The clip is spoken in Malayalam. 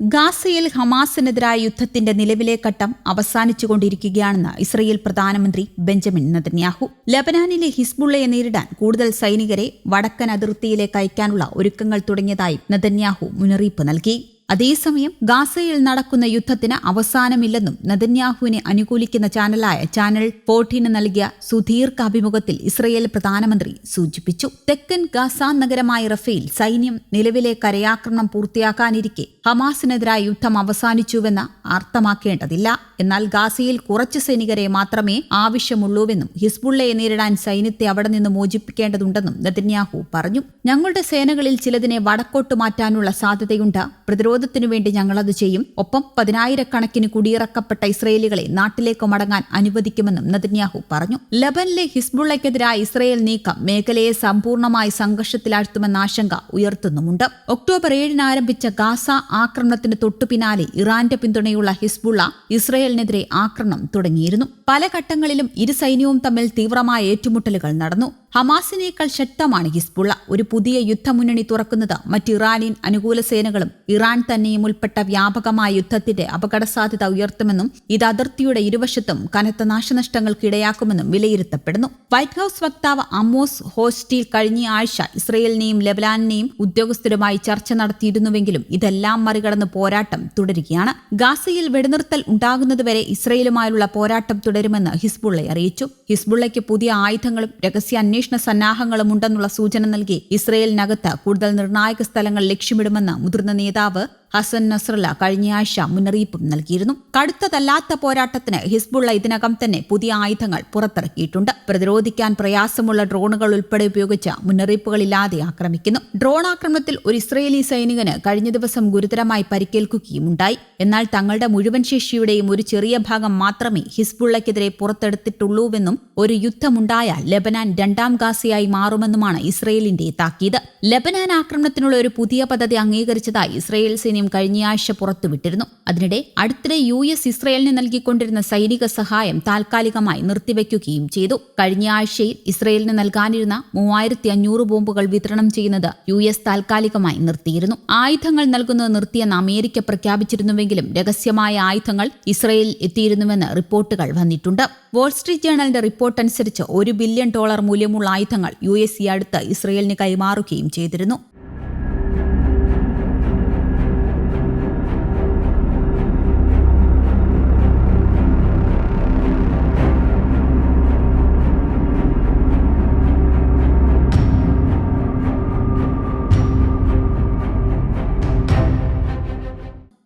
ഗാസയിൽ ഹമാസിനെതിരായ യുദ്ധത്തിന്റെ നിലവിലെ ഘട്ടം അവസാനിച്ചുകൊണ്ടിരിക്കുകയാണെന്ന് ഇസ്രയേൽ പ്രധാനമന്ത്രി ബെഞ്ചമിൻ നെതന്യാഹു. ലബനാനിലെ ഹിസ്ബുള്ളയെ നേരിടാൻ കൂടുതൽ സൈനികരെ വടക്കൻ അതിർത്തിയിലേക്ക് അയക്കാനുള്ള ഒരുക്കങ്ങൾ തുടങ്ങിയതായി നെതന്യാഹു മുന്നറിയിപ്പ് നൽകി. അതേസമയം ഗാസയിൽ നടക്കുന്ന യുദ്ധത്തിന് അവസാനമില്ലെന്നും നദന്യാഹുവിനെ അനുകൂലിക്കുന്ന ചാനലായ ചാനൽ ഫോർട്ടീന് നൽകിയ സുദീർഘ അഭിമുഖത്തിൽ ഇസ്രയേൽ പ്രധാനമന്ത്രി സൂചിപ്പിച്ചു. തെക്കൻ ഗാസ നഗരമായ റഫേൽ സൈന്യം നിലവിലെ കരയാക്രമണം പൂർത്തിയാക്കാനിരിക്കെ ഹമാസിനെതിരായ യുദ്ധം അവസാനിച്ചുവെന്ന് അർത്ഥമാക്കേണ്ടതില്ല. എന്നാൽ ഗാസയിൽ കുറച്ച് സൈനികരെ മാത്രമേ ആവശ്യമുള്ളൂവെന്നും ഹിസ്ബുള്ളയെ നേരിടാൻ സൈന്യത്തെ അവിടെ നിന്ന് മോചിപ്പിക്കേണ്ടതുണ്ടെന്നും നദന്യാഹു പറഞ്ഞു. ഞങ്ങളുടെ സേനകളിൽ ചിലതിനെ വടക്കോട്ട് മാറ്റാനുള്ള സാധ്യതയുണ്ട്. പ്രതിരോധത്തിനു വേണ്ടി ഞങ്ങളത് ചെയ്യും. ഒപ്പം പതിനായിരക്കണക്കിന് കുടിയിറക്കപ്പെട്ട ഇസ്രയേലികളെ നാട്ടിലേക്ക് മടങ്ങാൻ അനുവദിക്കുമെന്നും നദന്യാഹു പറഞ്ഞു. ലബനിലെ ഹിസ്ബുള്ളയ്ക്കെതിരായ ഇസ്രയേൽ നീക്കം മേഖലയെ സമ്പൂർണമായി സംഘർഷത്തിലാഴ്ത്തുമെന്ന ആശങ്ക ഉയർത്തുന്നുമുണ്ട്. ഒക്ടോബർ ഏഴിന് ആരംഭിച്ച ഗാസ ആക്രമണത്തിന് തൊട്ടുപിന്നാലെ ഇറാന്റെ പിന്തുണയുള്ള ഹിസ്ബുള്ള ഇസ്രയേലിനെതിരെ ആക്രമണം തുടങ്ങിയിരുന്നു. പല ഘട്ടങ്ങളിലും ഇരു സൈന്യവും തമ്മിൽ തീവ്രമായ ഏറ്റുമുട്ടലുകൾ നടന്നു. ഹമാസിനേക്കാൾ ശക്തമാണ് ഹിസ്ബുള്ള. ഒരു പുതിയ യുദ്ധമുന്നണി തുറക്കുന്നത് മറ്റ് ഇറാനിയൻ അനുകൂല സേനകളും ഇറാൻ തന്നെയും ഉൾപ്പെട്ട വ്യാപകമായ യുദ്ധത്തിന്റെ അപകട സാധ്യത ഉയർത്തുമെന്നും ഇത് അതിർത്തിയുടെ ഇരുവശത്തും കനത്ത നാശനഷ്ടങ്ങൾക്ക് ഇടയാക്കുമെന്നും വിലയിരുത്തപ്പെടുന്നു. വൈറ്റ് ഹൌസ് വക്താവ് അമോസ് ഹോസ്റ്റീൽ കഴിഞ്ഞ ആഴ്ച ഇസ്രയേലിനെയും ലെബനാനെയും ഉദ്യോഗസ്ഥരുമായി ചർച്ച നടത്തിയിരുന്നുവെങ്കിലും ഇതെല്ലാം മറികടന്ന് പോരാട്ടം തുടരുകയാണ്. ഗാസയിൽ വെടിനിർത്തൽ ഉണ്ടാകുന്നതുവരെ ഇസ്രയേലുമായുള്ള പോരാട്ടം തുടരുമെന്ന് ഹിസ്ബുള്ള അറിയിച്ചു. ഹിസ്ബുള്ളയ്ക്ക് പുതിയ ആയുധങ്ങളും രഹസ്യ അന്വേഷണ സന്നാഹങ്ങളും ഉണ്ടെന്നുള്ള സൂചന നൽകി ഇസ്രയേലിനകത്ത് കൂടുതൽ നിർണായക സ്ഥലങ്ങൾ ലക്ഷ്യമിടുമെന്ന് മുതിർന്ന നേതാവ് ഹസൻ നസ്രല്ല കഴിഞ്ഞയാഴ്ച മുന്നറിയിപ്പും നൽകിയിരുന്നു. കടുത്തതല്ലാത്ത പോരാട്ടത്തിന് ഹിസ്ബുള്ള ഇതിനകം തന്നെ പുതിയ ആയുധങ്ങൾ പുറത്തിറക്കിയിട്ടുണ്ട്. പ്രതിരോധിക്കാൻ പ്രയാസമുള്ള ഡ്രോണുകൾ ഉൾപ്പെടെ ഉപയോഗിച്ച് മുന്നറിയിപ്പുകളില്ലാതെ ആക്രമിക്കുന്നു. ഡ്രോൺ ആക്രമണത്തിൽ ഒരു ഇസ്രയേലി സൈനികന് കഴിഞ്ഞ ദിവസം ഗുരുതരമായി പരിക്കേൽക്കുകയും ഉണ്ടായി എന്നാൽ തങ്ങളുടെ മുഴുവൻ ശേഷിയുടെയും ഒരു ചെറിയ ഭാഗം മാത്രമേ ഹിസ്ബുള്ളയ്ക്കെതിരെ പുറത്തെടുത്തിട്ടുള്ളൂവെന്നും ഒരു യുദ്ധമുണ്ടായാൽ ലബനാൻ രണ്ടാം ഗാസയായി മാറുമെന്നുമാണ് ഇസ്രയേലിന്റെ താക്കീത്. ലബനാൻ ആക്രമണത്തിനുള്ള ഒരു പുതിയ പദ്ധതി അംഗീകരിച്ചതായി ഇസ്രയേൽ സൈന്യം സൈന്യം കഴിഞ്ഞയാഴ്ച പുറത്തുവിട്ടിരുന്നു. അതിനിടെ അടുത്തിടെ യു എസ് ഇസ്രയേലിന് നൽകിക്കൊണ്ടിരുന്ന സൈനിക സഹായം താൽക്കാലികമായി നിർത്തിവെക്കുകയും ചെയ്തു. കഴിഞ്ഞ ആഴ്ചയിൽ ഇസ്രയേലിന് നൽകാനിരുന്ന മൂവായിരത്തി അഞ്ഞൂറ് ബോംബുകൾ വിതരണം ചെയ്യുന്നത് യു എസ് താൽക്കാലികമായി നിർത്തിയിരുന്നു. ആയുധങ്ങൾ നൽകുന്നത് നിർത്തിയെന്ന് അമേരിക്ക പ്രഖ്യാപിച്ചിരുന്നുവെങ്കിലും രഹസ്യമായ ആയുധങ്ങൾ ഇസ്രയേലിൽ എത്തിയിരുന്നുവെന്ന് റിപ്പോർട്ടുകൾ വന്നിട്ടുണ്ട്. വോൾസ്ട്രീറ്റ് ജേണലിന്റെ റിപ്പോർട്ട് അനുസരിച്ച് ഒരു ബില്യൺ ഡോളർ മൂല്യമുള്ള ആയുധങ്ങൾ യു എസ് ഈ അടുത്ത് ഇസ്രയേലിന് കൈമാറുകയും ചെയ്തിരുന്നു.